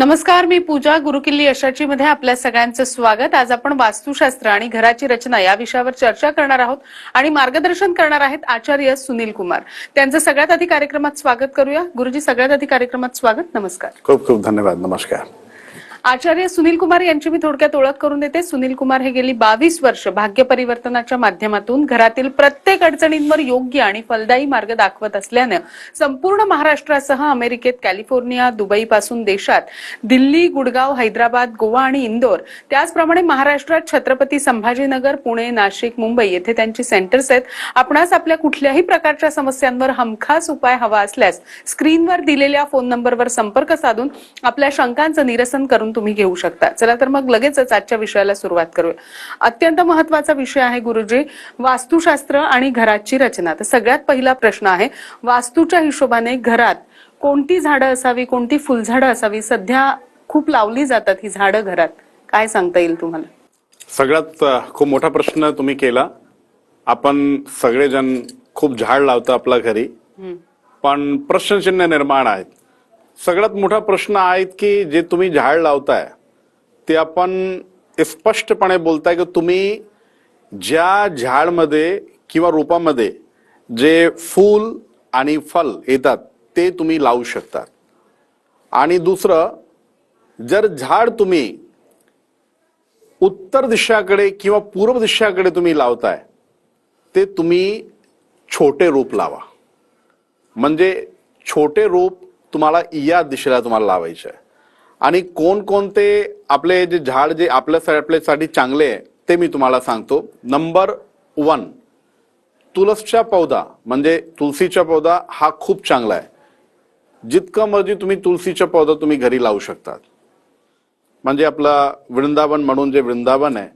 नमस्कार मी पूजा गुरुकिल्ली यशाची मध्ये आपल्या सगळ्यांचं स्वागत. आज आपण वास्तुशास्त्र आणि घराची रचना या विषयावर चर्चा करणार आहोत आणि मार्गदर्शन करणार आहेत आचार्य सुनील कुमार. त्यांचं सगळ्यात आधी कार्यक्रमात स्वागत करूया. गुरुजी सगळ्यात आधी कार्यक्रमात स्वागत. नमस्कार. खूप खूप धन्यवाद. नमस्कार. आचार्य सुनील कुमार यांची मी थोडक्यात ओळख करून देते. सुनील कुमार हे गेली बावीस वर्ष भाग्य परिवर्तनाच्या माध्यमातून घरातील प्रत्येक अडचणींवर योग्य आणि फलदायी मार्ग दाखवत असल्यानं संपूर्ण महाराष्ट्रासह अमेरिकेत कॅलिफोर्निया दुबई पासून देशात दिल्ली गुडगाव हैदराबाद गोवा आणि इंदोर त्याचप्रमाणे महाराष्ट्रात छत्रपती संभाजीनगर पुणे नाशिक मुंबई येथे त्यांची सेंटर्स आहेत. आपणास आपल्या कुठल्याही प्रकारच्या समस्यांवर हमखास उपाय हवा असल्यास स्क्रीनवर दिलेल्या फोन नंबरवर संपर्क साधून आपल्या शंकांचं निरसन करून तुम्ही घेऊ शकता. चला तर मग लगेचच आजच्या विषयाला सुरुवात करूया. अत्यंत महत्त्वाचा विषय आहे गुरुजी वास्तुशास्त्र आणि घराची रचना. तर सगळ्यात पहिला प्रश्न आहे वास्तूच्या हिशोबाने घरात कोणती झाडं असावी कोणती फुलझाडं असावी? सध्या खूप लावली जातात ही झाडं घरात. काय सांगता येईल तुम्हाला? सगळ्यात खूप मोठा प्रश्न तुम्ही केला. आपण सगळेजण खूप झाड लावतो आपल्या घरी. पण प्रश्नचिन्ह निर्माण आहेत. सगळ्यात मोठा प्रश्न आहेत की जे तुम्ही झाड लावताय ते आपण स्पष्टपणे बोलताय की तुम्ही ज्या झाडमध्ये किंवा रोपामध्ये जे फूल आणि फल येतात ते तुम्ही लावू शकता. आणि दुसरं जर झाड तुम्ही उत्तर दिशाकडे किंवा पूर्व दिशाकडे तुम्ही लावताय ते तुम्ही छोटे रोप लावा. म्हणजे छोटे रोप तुम्हाला या दिशेला तुम्हाला लावायचे आहे. आणि कोणकोणते आपले जे झाड जे आपल्या आपल्यासाठी चांगले आहे ते मी तुम्हाला सांगतो. नंबर वन तुलसचा पौधा म्हणजे तुलसीचा पौधा हा खूप चांगला आहे. जितकं मर्जी तुम्ही तुलसीचा पौधा तुम्ही घरी लावू शकतात. म्हणजे आपला वृंदावन म्हणून जे वृंदावन आहे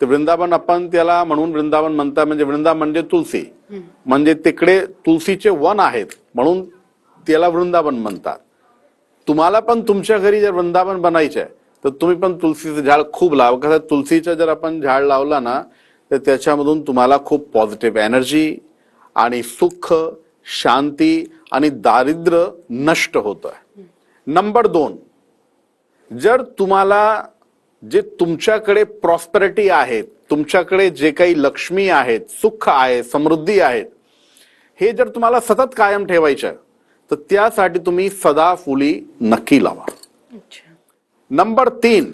ते वृंदावन आपण त्याला म्हणून वृंदावन म्हणता म्हणजे वृंदा म्हणजे तुलसी. म्हणजे तिकडे तुलसीचे वन आहेत म्हणून त्याला वृंदावन म्हणतात. तुम्हाला पण तुमच्या घरी जर वृंदावन बनायचं आहे तर तुम्ही पण तुलसीचं झाड खूप लावा. कसं तुलसीचं जर आपण झाड लावला ना तर त्याच्यामधून तुम्हाला खूप पॉझिटिव्ह एनर्जी आणि सुख शांती आणि दारिद्र्य नष्ट होत आहे नंबर दोन जर तुम्हाला जे तुमच्याकडे प्रॉस्पेरिटी आहे तुमच्याकडे जे काही लक्ष्मी आहेत सुख आहे समृद्धी आहेत हे जर तुम्हाला सतत कायम ठेवायचं आहे, तर त्यासाठी तुम्ही सदा फुली नक्की लावा. नंबर तीन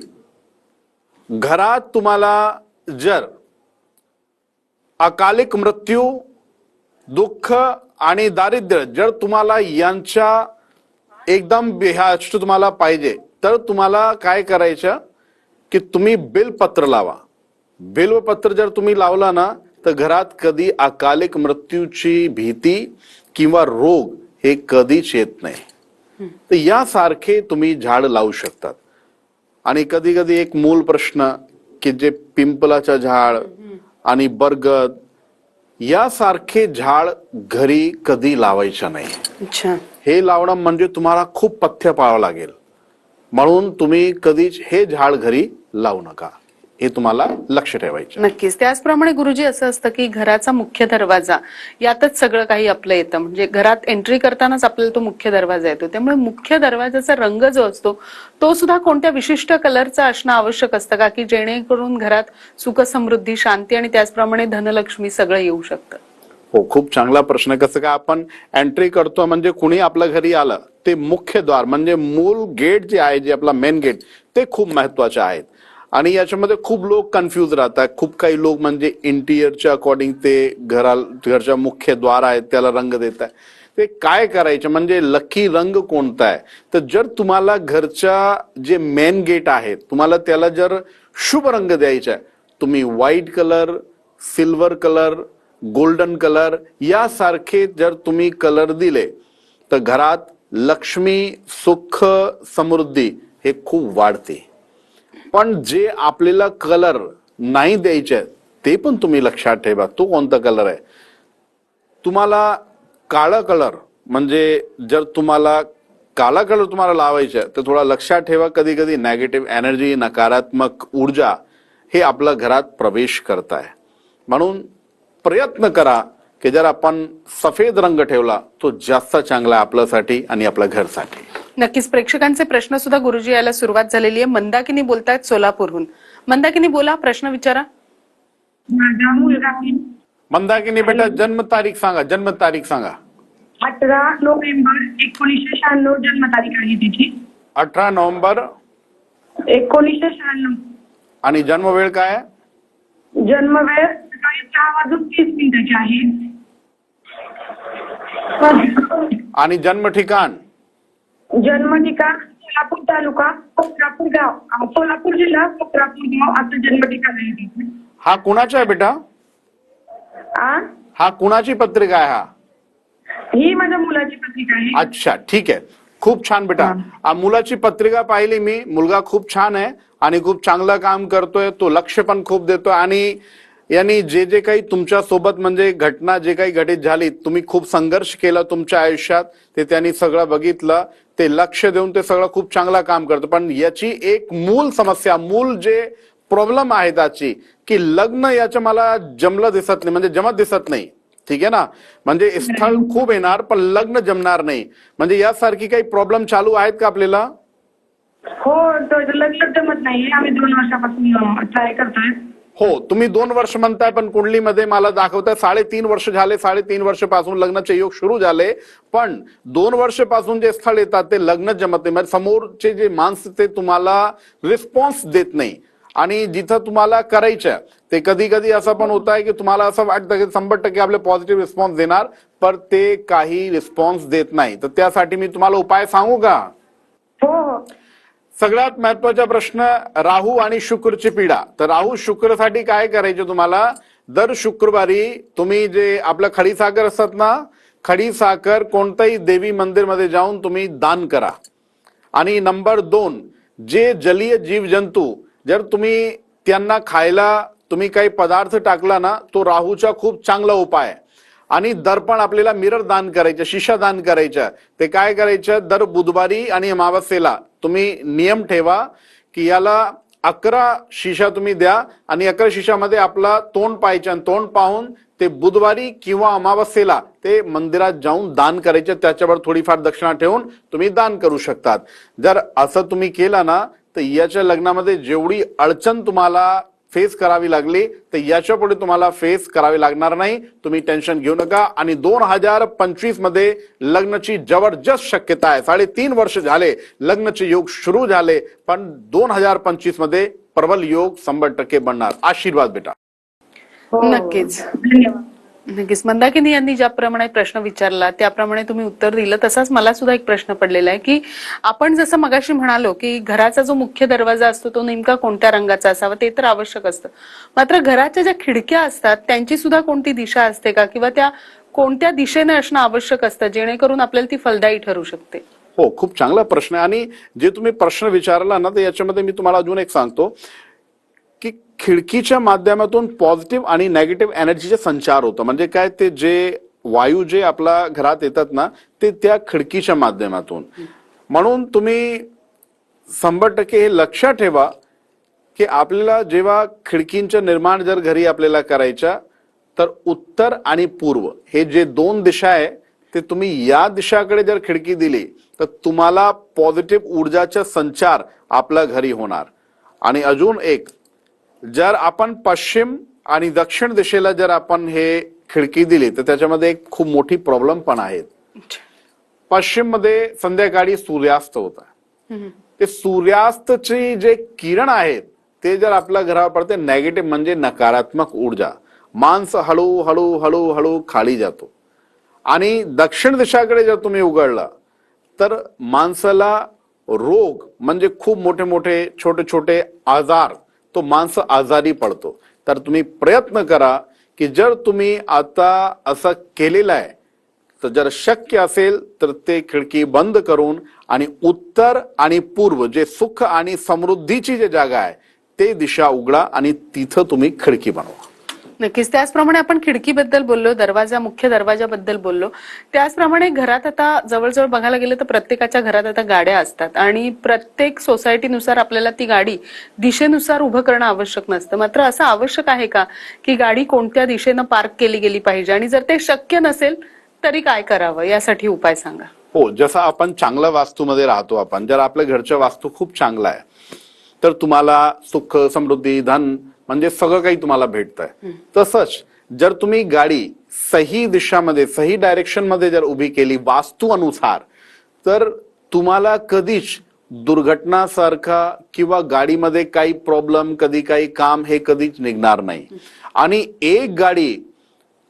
घरात तुम्हाला जर अकालिक मृत्यू दुःख आणि दारिद्र्य जर तुम्हाला यांच्या एकदम बेहाष्ट तुम्हाला पाहिजे तर तुम्हाला काय करायचं? की तुम्ही बिलपत्र लावा. बिल्वपत्र जर तुम्ही लावला ना तर घरात कधी अकालिक मृत्यूची भीती किंवा रोग हे कधीच येत नाही. तर यासारखे तुम्ही झाड लावू शकतात. आणि कधी कधी एक मूल प्रश्न की जे पिंपलाचं झाड आणि बरगद यासारखे झाड घरी कधी लावायचं नाही. अच्छा. हे लावणं म्हणजे तुम्हाला खूप पथ्य पाळावं लागेल. म्हणून तुम्ही कधीच हे झाड घरी लावू नका. हे तुम्हाला लक्ष ठेवायचं. नक्कीच. त्याचप्रमाणे गुरुजी असं असतं की घराचा मुख्य दरवाजा यातच सगळं काही आपलं येतं. म्हणजे घरात एंट्री करतानाच आपल्याला तो मुख्य दरवाजा येतो. त्यामुळे मुख्य दरवाजाचा रंग जो असतो तो सुद्धा कोणत्या विशिष्ट कलरचा असणं आवश्यक असतं का? की जेणेकरून घरात सुख समृद्धी शांती आणि त्याचप्रमाणे धनलक्ष्मी सगळं येऊ शकतं? हो खूप चांगला प्रश्न. कसं का आपण एंट्री करतो म्हणजे कुणी आपल्या घरी आलं ते मुख्य द्वार म्हणजे मूल गेट जे आहे जे आपला मेन गेट ते खूप महत्त्वाचे आहेत. आणि याच्यामध्ये खूप लोक कन्फ्युज राहतात. खूप काही लोक म्हणजे इंटिरियरच्या अकॉर्डिंग ते घरा घरच्या मुख्य द्वार आहेत त्याला रंग देत आहे ते काय करायचं? म्हणजे लकी रंग कोणता आहे? तर जर तुम्हाला घरच्या जे मेन गेट आहे तुम्हाला त्याला जर शुभ रंग द्यायचा आहे तुम्ही white colour silver colour golden colour यासारखे जर तुम्ही कलर दिले तर घरात लक्ष्मी सुख समृद्धी हे खूप वाढते. पण जे आपल्याला कलर नाही द्यायचे ते पण तुम्ही लक्षात ठेवा. तो कोणता कलर आहे? तुम्हाला काळा कलर म्हणजे जर तुम्हाला काला कलर तुम्हाला लावायचा आहे, तर थोडा लक्षात ठेवा. कधी कधी नेगेटिव्ह एनर्जी नकारात्मक ऊर्जा हे आपल्या घरात प्रवेश करत आहे म्हणून प्रयत्न करा की जर आपण सफेद रंग ठेवला तो जास्त चांगला आहे आपल्यासाठी आणि आपल्या घरसाठी. नक्कीच प्रेक्षकांचे प्रश्न सुद्धा गुरुजी यायला सुरुवात झालेली आहे. मंदाकिनी बोलतायत सोलापूरहून. मंदाकिनी बोला प्रश्न विचारा. माझा मुलगा आहे. मंदाकिनी बेटा जन्म तारीख सांगा जन्म तारीख सांगा. अठरा नोव्हेंबर एकोणीसशे शहाण्णव जन्मतारीख आहे त्याची अठरा नोव्हेंबर. एकोणीसशे शहाण्णव. आणि जन्मवेळ काय आहे? जन्मवेळ सकाळी सहा वाजून तीस मिनिटाची आहे. आणि जन्म ठिकाण? जन्म ठिकाण सोलापूर तालुका कोल्हापूर गाव. अं, सोलापूर जिल्हा कोल्हापूर गाव असं जन्म ठिकाण आहे. हा कुणाचा आहे बेटा? आ? हा कुणाची पत्रिका आहे हा? ही माझ्या मुलाची पत्रिका आहे. अच्छा ठीक आहे. खूप छान बेटा. आ, मुलाची पत्रिका पाहिली मी. मुलगा खूप छान आहे आणि खूप चांगलं काम करतोय. तो लक्ष पण खूप देतोय. आणि यांनी जे जे काही तुमच्यासोबत म्हणजे घटना जे काही घटित झाली तुम्ही खूप संघर्ष केला तुमच्या आयुष्यात. ते त्यांनी सगळं बघितलं. ते लक्ष देऊन ते सगळं खूप चांगलं काम करतं. पण याची एक मूल समस्या मूल जे प्रॉब्लेम आहे त्याची की लग्न याचं मला जमलं दिसत नाही म्हणजे जमत दिसत नाही. ठीक आहे ना? म्हणजे स्थळ खूप येणार पण लग्न जमणार नाही. म्हणजे यासारखी काही प्रॉब्लेम चालू आहेत का आपल्याला? हो तो लग्न जमत नाही आम्ही दोन वर्षापासून ट्राय करतोय. हो तुम्ही दोन वर्ष म्हणताय पण कुंडलीमध्ये मला दाखवताय साडेतीन वर्ष झाले साडेतीन वर्षापासून लग्नाचे योग सुरू झाले पण दोन वर्षापासून जे स्थळ येतात ते लग्न जमत नाही. म्हणजे समोरचे जे माणसं ते तुम्हाला रिस्पॉन्स देत नाही. आणि जिथं तुम्हाला करायचं ते कधी कधी असं पण होत आहे की तुम्हाला असं वाटतं की शंभर टक्के आपले पॉझिटिव्ह रिस्पॉन्स देणार पण ते काही रिस्पॉन्स देत नाही. तर त्यासाठी मी तुम्हाला उपाय सांगू का? हो हो. सगळ्यात महत्त्वाचा प्रश्न राहू आणि शुक्रची पीडा. तर राहू शुक्रसाठी काय करायचे तुम्हाला? दर शुक्रवारी तुम्ही जे आपलं खडीसाखर असतात ना खडीसाखर कोणत्याही देवी मंदिरमध्ये जाऊन तुम्ही दान करा. आणि नंबर दोन जे जलीय जीवजंतू जर तुम्ही त्यांना खायला तुम्ही काही पदार्थ टाकला ना तो राहूचा खूप चांगला उपाय. आहे आणि दर्पण आपल्याला मिरर दान करायचं शिशा दान करायचं. ते काय करायचं? दर बुधवारी आणि अमावस्येला तुम्ही नियम ठेवा की याला अकरा शिशा तुम्ही द्या आणि अकरा शिशामध्ये आपला तोंड पाहायच्या आणि तोंड पाहून ते बुधवारी किंवा अमावस्येला ते मंदिरात जाऊन दान करायचे. त्याच्यावर थोडीफार दक्षिणा ठेवून तुम्ही दान करू शकतात. जर असं तुम्ही केलं ना तर याच्या लग्नामध्ये जेवढी अडचण तुम्हाला फेस करावी लागली तर याच्यापुढे तुम्हाला फेस करावी लागणार नाही. तुम्ही टेन्शन घेऊ नका. आणि दोन हजार पंचवीसमध्ये लग्नाची जबरदस्त शक्यता आहे. साडेतीन वर्ष झाले लग्नाचे योग सुरू झाले पण दोन हजार पंचवीसमध्ये प्रबल योग शंभर टक्के बनणार. आशीर्वाद बेटा. हो. नक्कीच. धन्यवाद. नक्कीच. मंदाकिनी यांनी ज्याप्रमाणे प्रश्न विचारला त्याप्रमाणे तुम्ही उत्तर दिलं तसाच मला सुद्धा एक प्रश्न पडलेला आहे की आपण जसं मगाशी म्हणालो की घराचा जो मुख्य दरवाजा असतो तो नेमका कोणत्या रंगाचा असावा ते तर आवश्यक असतं. मात्र घराच्या ज्या खिडक्या असतात त्यांची सुद्धा कोणती दिशा असते का? किंवा त्या कोणत्या दिशेने असणं आवश्यक असतं जेणेकरून आपल्याला ती फलदायी ठरू शकते? हो खूप चांगला प्रश्न आहे. आणि जे तुम्ही प्रश्न विचारला ना तर याच्यामध्ये मी तुम्हाला अजून एक सांगतो. खिडकीच्या माध्यमातून पॉझिटिव्ह आणि नेगेटिव्ह एनर्जीचे संचार होतं. म्हणजे काय ते जे वायू जे आपल्या घरात येतात ना ते त्या खिडकीच्या माध्यमातून. म्हणून तुम्ही शंभर टक्के हे लक्षात ठेवा की आपल्याला जेव्हा खिडकींचं निर्माण जर घरी आपल्याला करायच्या तर उत्तर आणि पूर्व हे जे दोन दिशा आहे ते तुम्ही या दिशाकडे जर खिडकी दिली तर तुम्हाला पॉझिटिव्ह ऊर्जाचा संचार आपल्या घरी होणार. आणि अजून एक जर आपण पश्चिम आणि दक्षिण दिशेला जर आपण हे खिडकी दिली तर त्याच्यामध्ये एक खूप मोठी प्रॉब्लेम पण आहे. पश्चिममध्ये संध्याकाळी सूर्यास्त होत. ते सूर्यास्तचे जे किरण आहेत ते जर आपल्या घरावर पडते नेगेटिव्ह म्हणजे नकारात्मक ऊर्जा. माणसं हळू हळू हळू हळू खाली जातो. आणि दक्षिण दिशाकडे जर तुम्ही उघडला तर माणसाला रोग म्हणजे खूप मोठे मोठे छोटे छोटे आजार तो माणसं आजारी पडतो. तर तुम्ही प्रयत्न करा की जर तुम्ही आता असं केलेलं आहे तर जर शक्य असेल तर ते खिडकी बंद करून आणि उत्तर आणि पूर्व जे सुख आणि समृद्धीची जे जागा आहे ते दिशा उघडा आणि तिथं तुम्ही खिडकी बनवा. नक्कीच. त्याचप्रमाणे आपण खिडकीबद्दल बोललो दरवाजा मुख्य दरवाजाबद्दल बोललो. त्याचप्रमाणे घरात आता जवळजवळ बघायला गेलं तर प्रत्येकाच्या घरात आता गाड्या असतात. आणि प्रत्येक सोसायटीनुसार आपल्याला ती गाडी दिशेनुसार उभं करणं आवश्यक नसतं. मात्र असं आवश्यक आहे का की गाडी कोणत्या दिशेनं पार्क केली गेली पाहिजे? आणि जर ते शक्य नसेल तरी काय करावं? यासाठी उपाय सांगा. हो जसं आपण चांगल्या वास्तूमध्ये राहतो आपण जर आपल्या घरच्या वास्तू खूप चांगला आहे तर तुम्हाला सुख समृद्धी धन म्हणजे सगळं काही तुम्हाला भेटत आहे तसंच जर तुम्ही गाडी सही दिशामध्ये सही डायरेक्शनमध्ये जर उभी केली वास्तू अनुसार तर तुम्हाला कधीच दुर्घटनासारखा किंवा गाडीमध्ये काही प्रॉब्लेम कधी काही काम हे कधीच निघणार नाही. आणि एक गाडी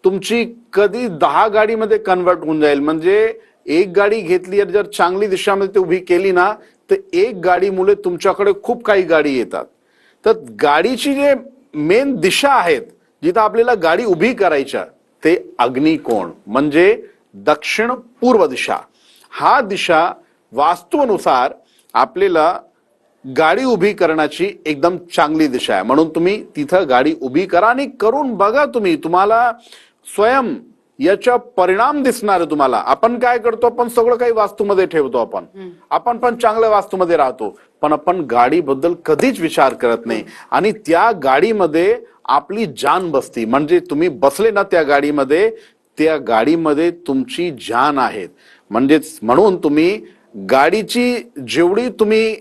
तुमची कधी दहा गाडीमध्ये कन्वर्ट होऊन जाईल. म्हणजे एक गाडी घेतली जर चांगली दिशामध्ये ती उभी केली ना तर एक गाडीमुळे तुमच्याकडे खूप काही गाडी येतात. तर गाडीची जे मेन दिशा आहेत जिथं आपल्याला गाडी उभी करायच्या ते अग्निकोण म्हणजे दक्षिण पूर्व दिशा. हा दिशा वास्तूनुसार आपल्याला गाडी उभी करण्याची एकदम चांगली दिशा आहे. म्हणून तुम्ही तिथं गाडी उभी करा आणि करून बघा तुम्ही. तुम्हाला स्वयं याचा परिणाम दिसणार आहे तुम्हाला. आपण काय करतो? आपण सगळं काही वास्तूमध्ये ठेवतो आपण. आपण पण चांगल्या वास्तूमध्ये राहतो. पण आपण गाडीबद्दल कधीच विचार करत नाही. आणि त्या गाडीमध्ये आपली जान बसती. म्हणजे तुम्ही बसले ना त्या गाडीमध्ये त्या गाडीमध्ये तुमची जान आहेत म्हणजेच म्हणून तुम्ही गाडीची जेवढी तुम्ही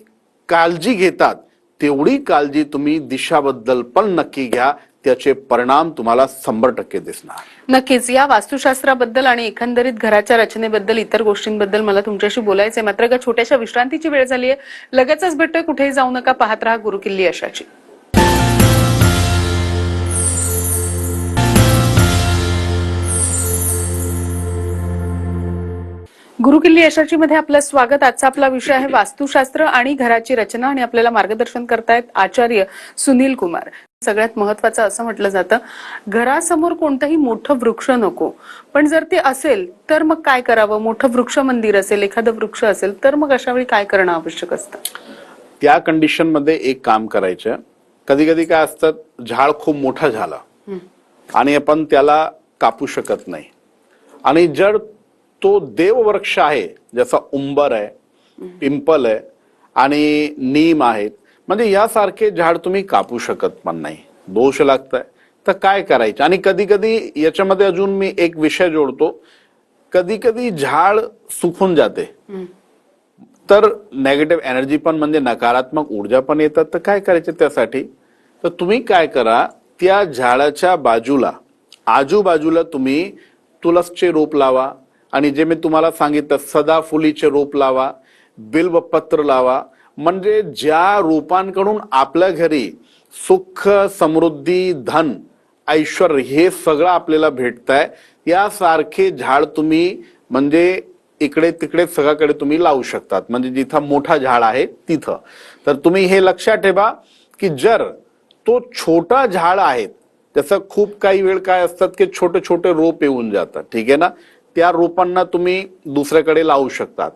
काळजी घेतात तेवढी काळजी तुम्ही दिशाबद्दल पण नक्की घ्या. त्याचे परिणाम तुम्हाला शंभर टक्के दिसणार. नक्कीच. या वास्तुशास्त्राबद्दल आणि एकंदरीत घराच्या रचनेबद्दल इतर गोष्टींबद्दल मला तुमच्याशी बोलायचंय. मात्र एका छोट्याशा विश्रांतीची वेळ झाली आहे लगेचच भेटतोय. कुठेही जाऊ नका. पाहत राहा गुरुकिल्ली अशाची. गुरुकिल्ली यशाची मध्ये आपलं स्वागत. आजचा आपला विषय आहे वास्तुशास्त्र आणि घराची रचना आणि आपल्याला मार्गदर्शन करतायत आचार्य सुनील कुमार. सगळ्यात महत्वाचं असं म्हटलं जातं घरासमोर कोणतंही मोठं वृक्ष नको. पण जर ते असेल तर मग काय करावं? मोठं वृक्ष मंदिर असेल एखादं वृक्ष असेल तर मग अशा वेळी काय करणं आवश्यक असतं? त्या कंडिशनमध्ये एक काम करायचं. कधी कधी काय असतं झाड खूप मोठं झालं आणि आपण त्याला कापू शकत नाही. आणि जर तो देववृक्ष आहे ज्याचा उंबर आहे पिंपल आहे आणि नीम आहेत. म्हणजे यासारखे झाड तुम्ही कापू शकत पण नाही. दोष लागताय. तर काय करायचं? आणि कधी कधी याच्यामध्ये अजून मी एक विषय जोडतो. कधी कधी झाड सुकून जाते. तर नेगेटिव्ह एनर्जी पण म्हणजे नकारात्मक ऊर्जा पण येतात. तर काय करायचं त्यासाठी? तर तुम्ही काय करा? त्या झाडाच्या बाजूला आजूबाजूला तुम्ही तुलसचे रोप लावा. आणि जे मी तुम्हाला सांगितलं सदाफुलीचे रोप लावा बिल्वपत्र लावा. म्हणजे ज्या रोपांकडून आपल्या घरी सुख समृद्धी धन ऐश्वर हे सगळं आपल्याला भेटत आहे यासारखे झाड तुम्ही म्हणजे इकडे तिकडे सगळ्याकडे तुम्ही लावू शकतात. म्हणजे जिथं मोठा झाड आहे तिथं. तर तुम्ही हे लक्षात ठेवा की जर तो छोटा झाड आहे त्याचं खूप काही वेळ काय असतात की छोटे छोटे रोप येऊन जातात. ठीक आहे ना? त्या रोपांना तुम्ही दुसऱ्याकडे लावू शकतात.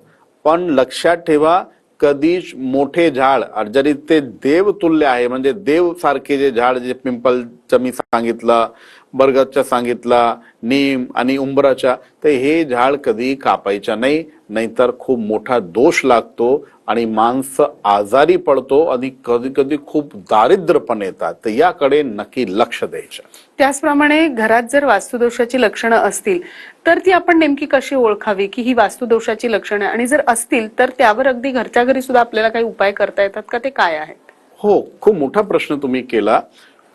पण लक्षात ठेवा कधीच मोठे झाड जरी ते देव तुल्य आहे म्हणजे देव सारखे जे झाड जे पिंपल मी सांगितलं बरगदच्या सांगितलं नीम आणि उंबराच्या तर हे झाड कधी कापायचं नाही नाहीतर खूप मोठा दोष लागतो आणि माणसं आजारी पडतो आणि कधी कधी खूप दारिद्र्य पण येतात. तर याकडे नक्की लक्ष द्यायचं. त्याचप्रमाणे घरात जर वास्तुदोषाची लक्षणं असतील तर ती आपण नेमकी कशी ओळखावी की ही वास्तुदोषाची लक्षणं आहे आणि जर असतील तर त्यावर अगदी घरच्या घरी सुद्धा आपल्याला काही उपाय करता येतात का? ते काय आहेत? हो खूप मोठा प्रश्न तुम्ही केला.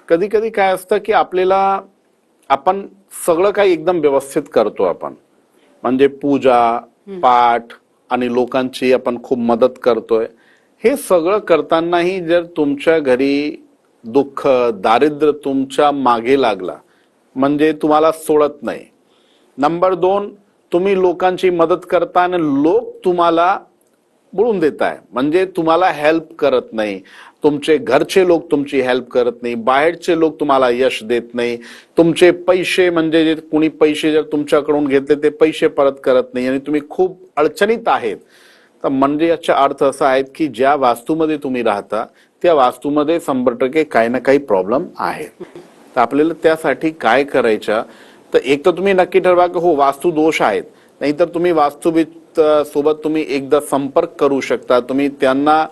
कधी कधी काय असतं की आपल्याला आपण सगळं काही एकदम व्यवस्थित करतो आपण. म्हणजे पूजा पाठ आणि लोकांची आपण खूप मदत करतोय. हे सगळं करतानाही जर तुमच्या घरी दुःख दारिद्र्य तुमच्या मागे लागला म्हणजे तुम्हाला सोडत नाही. नंबर दोन तुम्ही लोकांची मदत करता आणि लोक तुम्हाला बुडून देत आहे म्हणजे तुम्हाला हेल्प करत नाही. तुमचे घरचे लोक तुमची हेल्प करत नाही. बाहेरचे लोक तुम्हाला यश देत नाही. तुमचे पैसे म्हणजे जे कुणी पैसे जर तुमच्याकडून घेतले ते पैसे परत करत नाही आणि तुम्ही खूप अडचणीत आहेत. तर म्हणजे याचा अर्थ असा आहे की ज्या वास्तूमध्ये तुम्ही राहता त्या वास्तूमध्ये शंभर टक्के काही ना काही प्रॉब्लेम आहे. तर आपल्याला त्यासाठी काय करायचं? तर एक तर तुम्ही नक्की ठरवा की हो वास्तू दोष आहेत. नाहीतर तुम्ही वास्तुविद सोबत तुम्ही एकदा संपर्क करू शकता. तुम्ही त्यांना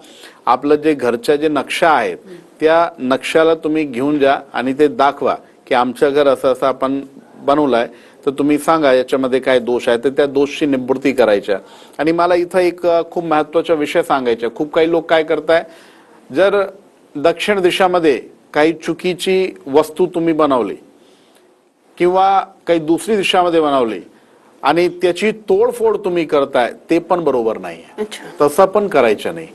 आपलं जे घरच्या जे नक्षा आहेत त्या नक्षाला तुम्ही घेऊन जा आणि ते दाखवा की आमचं घर असं असं आपण बनवलंय. तर तुम्ही सांगा याच्यामध्ये काय दोष आहे. तर त्या दोषची निवृत्ती करायच्या. आणि मला इथं एक खूप महत्त्वाचा विषय सांगायचा खूप काही लोक काय करताय जर दक्षिण दिशामध्ये काही चुकीची वस्तू तुम्ही बनवली किंवा काही दुसरी दिशामध्ये बनवली आणि त्याची तोडफोड तुम्ही करताय ते पण बरोबर नाही तसं पण करायचं नाही.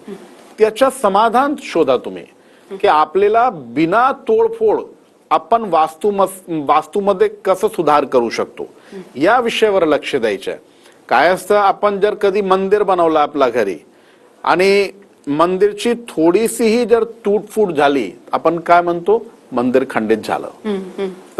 त्याच्या समाधान शोधा तुम्ही. की आपल्याला बिना तोडफोड आपण वास्तू वास्तूमध्ये कसं सुधार करू शकतो? या विषयावर लक्ष द्यायचं काय असतं आपण जर कधी मंदिर बनवलं आपल्या घरी आणि मंदिरची थोडीशीही जर तुटफूट झाली आपण काय म्हणतो? मंदिर खंडित झालं.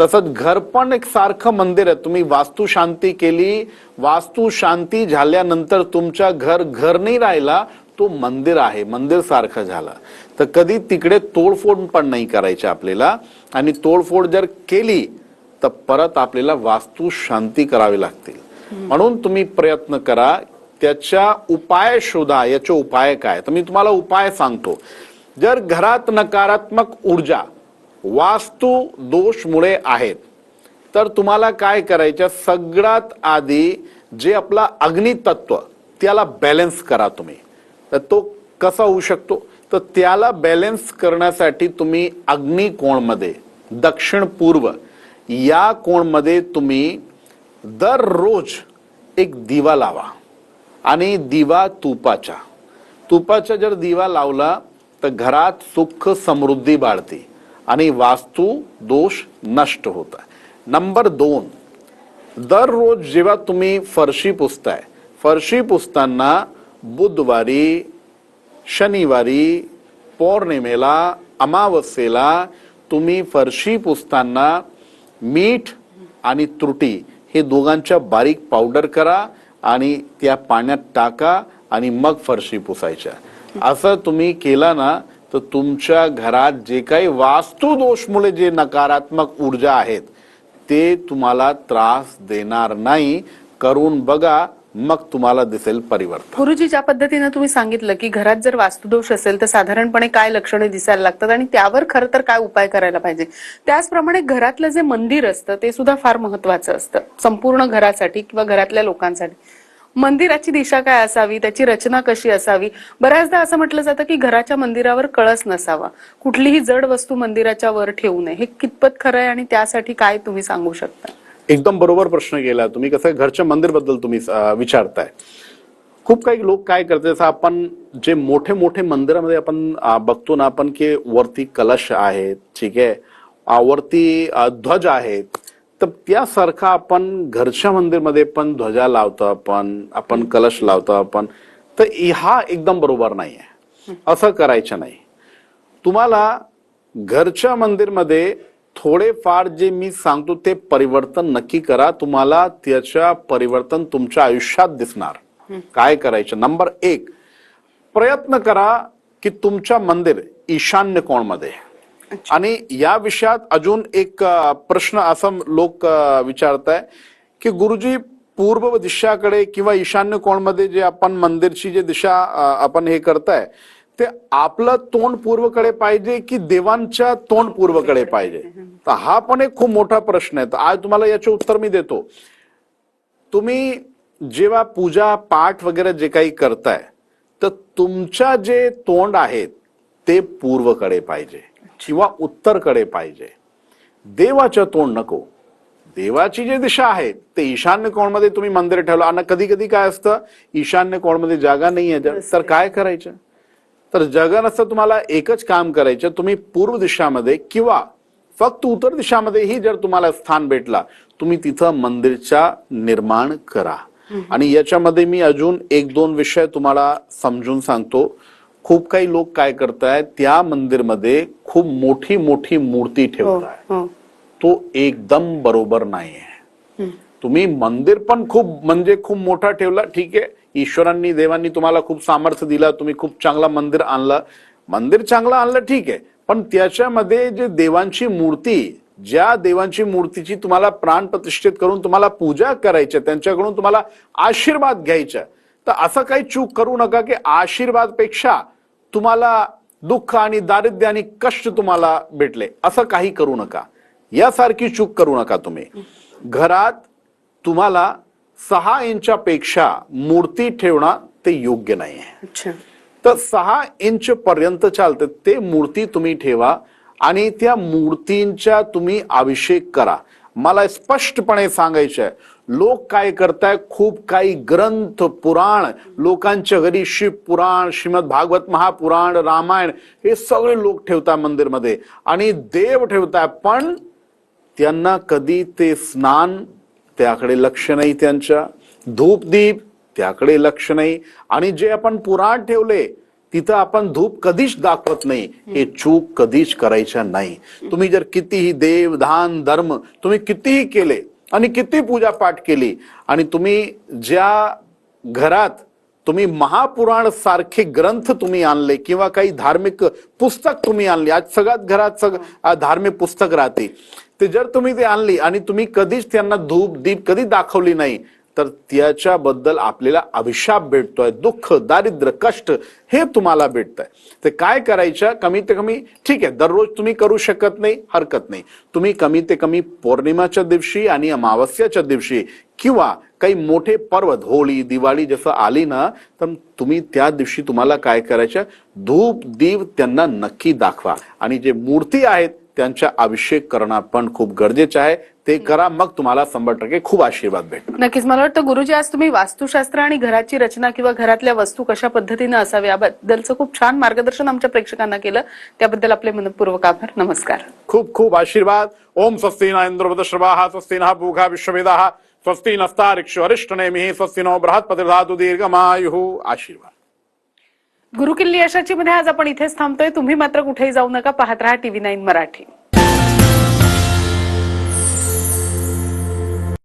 तसंच घर पण एक सारखं मंदिर आहे. तुम्ही वास्तू शांती केली वास्तू शांती झाल्यानंतर तुमच्या घर घर नाही राहिला तो मंदिर आहे मंदिर सारखं झालं. तर कधी तिकडे तोडफोड पण नाही करायची आपल्याला. आणि तोडफोड जर केली तर परत आपल्याला वास्तू शांती करावी लागतील. म्हणून तुम्ही प्रयत्न करा त्याच्या उपाय शोधा याचे उपाय काय? तर मी तुम्हाला उपाय सांगतो. जर घरात नकारात्मक ऊर्जा वास्तू दोषमुळे आहेत तर तुम्हाला काय करायचं? सगळ्यात आधी जे आपला अग्नितत्व त्याला बॅलन्स करा तुम्ही. तर तो कसा होऊ शकतो? तर त्याला बॅलेन्स करण्यासाठी तुम्ही अग्निकोणमध्ये दक्षिण पूर्व या कोणमध्ये तुम्ही दररोज एक दिवा लावा आणि दिवा तुपाचा तुपाचा जर दिवा लावला तर घरात सुख समृद्धी वाढते आणि वास्तू दोष नष्ट होता नंबर दोन दररोज जेव्हा तुम्ही फरशी पुसताय फरशी पुसताना बुधवारी शनिवारी पौर्णिमेला अमावस्येला तुम्ही फरशी पुसताना मीठ आणि त्रुटी हे दोघांच्या बारीक पावडर करा आणि त्या पाण्यात टाका आणि मग फरशी पुसायच्या. असं तुम्ही केला ना तर तुमच्या घरात जे काही वास्तुदोषमुळे जे नकारात्मक ऊर्जा आहेत ते तुम्हाला त्रास देणार नाही. करून बघा मग तुम्हाला दिसेल परिवर्तन. गुरुजी ज्या पद्धतीनं तुम्ही सांगितलं की घरात जर वास्तुदोष असेल तर साधारणपणे काय लक्षणे दिसायला लागतात आणि त्यावर खरं तर काय उपाय करायला पाहिजे? त्याचप्रमाणे घरातलं जे मंदिर असतं ते सुद्धा फार महत्वाचं असतं. संपूर्ण घरासाठी किंवा घरातल्या लोकांसाठी. मंदिराची दिशा काय असावी? त्याची रचना कशी असावी? बऱ्याचदा असं म्हटलं जातं की घराच्या मंदिरावर कळस नसावा. कुठलीही जड वस्तू मंदिराच्या वर ठेवू नये. हे कितपत खरं आहे आणि त्यासाठी काय तुम्ही सांगू शकता? एकदम बरोबर प्रश्न केला तुम्ही. कसं घरच्या मंदिरबद्दल तुम्ही विचारताय. खूप काही लोक काय करते जसं आपण जे मोठे मोठे मंदिरामध्ये आपण बघतो ना आपण की वरती कलश आहेत ठीक आहे. वरती ध्वज आहेत. तर त्यासारखा आपण घरच्या मंदिरमध्ये पण ध्वजा लावतो आपण आपण कलश लावतो आपण. तर हा एकदम बरोबर नाही आहे असं करायचं नाही. तुम्हाला घरच्या मंदिरमध्ये थोडेफार जे मी सांगतो ते परिवर्तन नक्की करा. तुम्हाला त्याच्या परिवर्तन तुमच्या आयुष्यात दिसणार. काय करायचं? नंबर एक प्रयत्न करा की तुमच्या मंदिर ईशान्य कोणमध्ये. आणि या विषयात अजून एक प्रश्न असं लोक अ, विचारताय की गुरुजी पूर्व दिशाकडे किंवा ईशान्य कोणमध्ये जे आपण मंदिरची जे दिशा आपण हे करताय ते आपलं तोंड पूर्वकडे पाहिजे की देवांच्या तोंड पूर्वकडे पाहिजे? तर हा पण एक खूप मोठा प्रश्न आहे. तर आज तुम्हाला याचे उत्तर मी देतो. तुम्ही जेव्हा पूजा पाठ वगैरे जे काही करताय तर तुमच्या जे तोंड आहेत ते पूर्वकडे पाहिजे किंवा उत्तरकडे पाहिजे. देवाचं तोंड नको. देवाची जी दिशा आहे ते ईशान्य कोणमध्ये तुम्ही मंदिर ठेवलं? आणि कधी कधी काय असतं? ईशान्य कोणमध्ये जागा नाही आहे तर काय करायचं? तर जगा नसतं तुम्हाला एकच काम करायचं तुम्ही पूर्व दिशामध्ये किंवा फक्त उत्तर दिशामध्येही जर तुम्हाला स्थान भेटला तुम्ही तिथं मंदिरच्या निर्माण करा. आणि याच्यामध्ये मी अजून एक दोन विषय तुम्हाला समजून सांगतो. खूप काही लोक काय करतायत त्या मंदिरमध्ये खूप मोठी मोठी मूर्ती हो ठेवताय हो. तो एकदम बरोबर नाही आहे तुम्ही मंदिर पण खूप म्हणजे खूप मोठा ठेवला ठीक आहे. ईश्वरांनी देवांनी तुम्हाला खूप सामर्थ्य दिला तुम्ही खूप चांगला मंदिर आणलं. मंदिर चांगलं आणलं ठीक आहे. पण त्याच्यामध्ये जे देवांची मूर्ती ज्या देवांची मूर्तीची तुम्हाला प्राण प्रतिष्ठित करून तुम्हाला पूजा करायची त्यांच्याकडून तुम्हाला आशीर्वाद घ्यायचा तर असं काही चूक करू नका की आशीर्वादपेक्षा तुम्हाला दुःख आणि दारिद्र्य आणि कष्ट तुम्हाला भेटले. असं काही करू नका. यासारखी चूक करू नका तुम्ही. घरात तुम्हाला सहा इंचापेक्षा मूर्ती ठेवणं ते योग्य नाही आहे अच्छा. तर सहा इंच पर्यंत चालते ते मूर्ती तुम्ही ठेवा आणि त्या मूर्तींच्या तुम्ही अभिषेक करा. मला स्पष्टपणे सांगायचं आहे लोक काय करताय खूप काही ग्रंथ पुराण लोकांच्या घरी शिव पुराण श्रीमद भागवत महापुराण रामायण हे सगळे लोक ठेवताय मंदिरमध्ये. आणि देव ठेवताय पण त्यांना कधी ते स्नान त्याकडे लक्ष नाही त्यांच्या. धूपदीप त्याकडे लक्ष नाही. आणि जे आपण पुराण ठेवले तिथं आपण धूप कधीच दाखवत नाही. हे चूक कधीच करायच्या नाही. तुम्ही जर कितीही देव दान धर्म तुम्ही कितीही केले आणि किती पूजा पाठ केली आणि तुम्ही ज्या घरात तुम्ही महापुराण सारखे ग्रंथ तुम्ही आणले किंवा काही धार्मिक पुस्तक तुम्ही आणले. आज सगळ्यात घरात सग आ, धार्मिक पुस्तक राहते. ते जर तुम्ही ते आणली आणि तुम्ही कधीच त्यांना धूप दीप कधी दाखवली नाही तर त्याच्याबद्दल आपल्याला अभिशाप भेटतोय दुःख दारिद्र्य कष्ट हे तुम्हाला भेटतंय. ते काय करायचं? कमीत कमी ठीक आहे दररोज तुम्ही करू शकत नाही हरकत नाही. तुम्ही कमी ते कमी पौर्णिमाच्या दिवशी आणि अमावस्याच्या दिवशी किंवा काही मोठे पर्व होळी दिवाळी जसं आली ना तर तुम्ही त्या दिवशी तुम्हाला काय करायचं? धूप दीव त्यांना नक्की दाखवा. आणि जे मूर्ती आहेत त्यांचा अभिषेक करणं पण खूप गरजेचं आहे. ते करा. मग तुम्हाला शंभर टक्के खूप आशीर्वाद भेटणार. नक्कीच. मला वाटतं गुरुजी आज तुम्ही वास्तुशास्त्र आणि घराची रचना किंवा घरातल्या वस्तू कशा पद्धतीने असाव्या याबद्दलचं खूप छान मार्गदर्शन आमच्या प्रेक्षकांना केलं. त्याबद्दल आपले मनपूर्वक आभार. नमस्कार. खूप खूप आशीर्वाद. ओम स्वस्ति न इंद्रवद श्रवाः स्वस्ति न पूघा विश्ववेदाः स्वस्ति नस्तारिक्षु अरिष्टनेमिः स्वस्ति नो बृहत्पतिर्धातु दीर्घमायुः. आशीर्वाद. गुरुकिल्ली यशाची मध्ये आज आपण इथेच थांबतोय. तुम्ही मात्र कुठेही जाऊ नका. पाहत राहा टीव्ही नाईन मराठी.